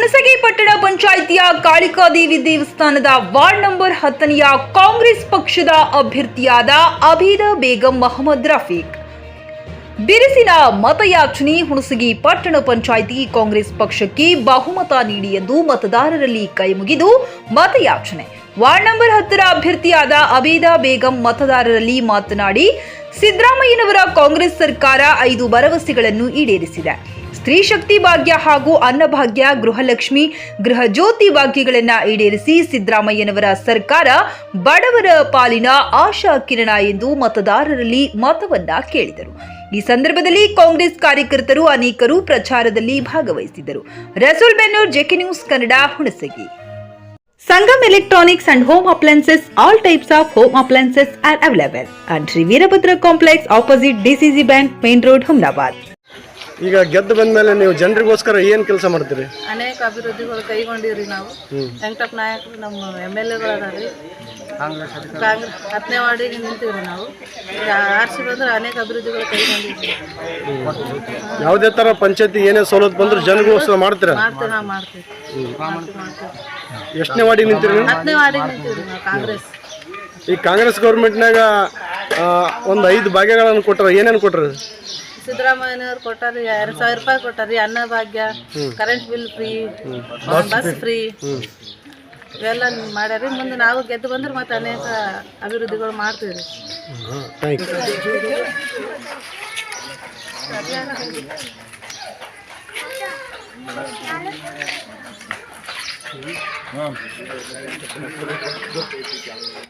ಹುಣಸಗಿ ಪಟ್ಟಣ ಪಂಚಾಯಿತಿಯ ಕಾಳಿಕಾದೇವಿ ದೇವಸ್ಥಾನದ ವಾರ್ಡ್ ನಂಬರ್ ಹತ್ತನೆಯ ಕಾಂಗ್ರೆಸ್ ಪಕ್ಷದ ಅಭ್ಯರ್ಥಿಯಾದ ಅಬೀದ ಬೇಗಂ ಮೊಹಮ್ಮದ್ ರಫೀಕ್. ಬಿರುಸಿನ ಮತಯಾಚನೆ ಹುಣಸಗಿ ಪಟ್ಟಣ ಪಂಚಾಯಿತಿ ಕಾಂಗ್ರೆಸ್ ಪಕ್ಷಕ್ಕೆ ಬಹುಮತ ನೀಡಿ ಎಂದು ಮತದಾರರಲ್ಲಿ ಕೈಮುಗಿದು ಮತಯಾಚನೆ. ವಾರ್ಡ್ ನಂಬರ್ ಹತ್ತರ ಅಭ್ಯರ್ಥಿಯಾದ ಅಬೀದ ಬೇಗಂ ಮತದಾರರಲ್ಲಿ ಮಾತನಾಡಿ ಸಿದ್ದರಾಮಯ್ಯನವರ ಕಾಂಗ್ರೆಸ್ ಸರ್ಕಾರ ಐದು ಭರವಸೆಗಳನ್ನು ಈಡೇರಿಸಿದೆ. ಸ್ತ್ರೀ ಶಕ್ತಿ ಭಾಗ್ಯ ಹಾಗೂ ಅನ್ನಭಾಗ್ಯ ಗೃಹಲಕ್ಷ್ಮಿ, ಗೃಹ ಜ್ಯೋತಿ ಭಾಗ್ಯಗಳನ್ನು ಈಡೇರಿಸಿ ಸಿದ್ದರಾಮಯ್ಯನವರ ಸರ್ಕಾರ ಬಡವರ ಪಾಲಿನ ಆಶಾ ಕಿರಣ ಎಂದು ಮತದಾರರಲ್ಲಿ ಮತವನ್ನ ಕೇಳಿದರು. ಈ ಸಂದರ್ಭದಲ್ಲಿ ಕಾಂಗ್ರೆಸ್ ಕಾರ್ಯಕರ್ತರು ಅನೇಕರು ಪ್ರಚಾರದಲ್ಲಿ ಭಾಗವಹಿಸಿದರು Rasool Bennur, J K news Kannada, Hunasagi. Sangam Electronics and Home Appliances, all types of home appliances are available at Sri Virabhadra Complex opposite DCC Bank, Main Road, Humnabad. ಈಗ ಗೆದ್ದು ಬಂದ್ಮೇಲೆ ನೀವು ಜನರಿಗೋಸ್ಕರ ಏನು ಕೆಲಸ ಮಾಡ್ತೀರಿ? ಅನೇಕ ಅಭಿವೃದ್ಧಿಗಳು ಕೈಗೊಂಡಿವ್ರಿ ನಾವು. ವೆಂಕಟಪ್ಪ ನಾಯಕರು ನಮ್ಮ ಎಂ ಎಲ್ ಎಗಳು ಅದಾರಿ ಕಾಂಗ್ರೆಸ್ ಹತ್ತನೇ ವಾರ್ಡಿಗೆ ನಿಂತೀವ್ರಿ ನಾವು. ಈಗ ಆರ್ಸಿ ಬಂದ್ರೆ ಅನೇಕ ಅಭಿವೃದ್ಧಿಗಳು ಕೈಗೊಂಡಿದ್ವಿ. ಯಾವುದೇ ಥರ ಪಂಚಾಯತಿ ಏನೇ ಸವಲತ್ತು ಬಂದ್ರೆ ಜನರಿಗೋಸ್ಕರ ಮಾಡ್ತೀರ? ಮಾಡ್ತೀವಿ ನಾವು ಮಾಡ್ತೀವಿ. ಎಷ್ಟನೇ ವಾರ್ಡಿಗೆ ನಿಂತೀರಿ ನೀವು? ಹತ್ತನೇ ವಾರ್ಡಿಗೆ ನಿಂತೀವ್ರಿ ನಾವು ಕಾಂಗ್ರೆಸ್. ಈ ಕಾಂಗ್ರೆಸ್ ಗೌರ್ಮೆಂಟ್ನಾಗ ಒಂದು ಐದು ಭಾಗ್ಯಗಳನ್ನು ಕೊಟ್ಟರು ಏನೇನು ಕೊಟ್ಟರು ಸಿದ್ದರಾಮಯ್ಯನವ್ರು ಕೊಟ್ಟಾರಿ ಎರಡು ಸಾವಿರ ರೂಪಾಯಿ ಕೊಟ್ಟಾರಿ Annabhagya current bill free bus free ಇವೆಲ್ಲ ಮಾಡ್ಯಾರಿ. ಮುಂದೆ ನಾವು ಗೆದ್ದು ಬಂದ್ರೆ ಮತ್ತೆ ಅನೇಕ ಅಭಿವೃದ್ಧಿಗಳು ಮಾಡ್ತೀವಿ. ರೀ thank you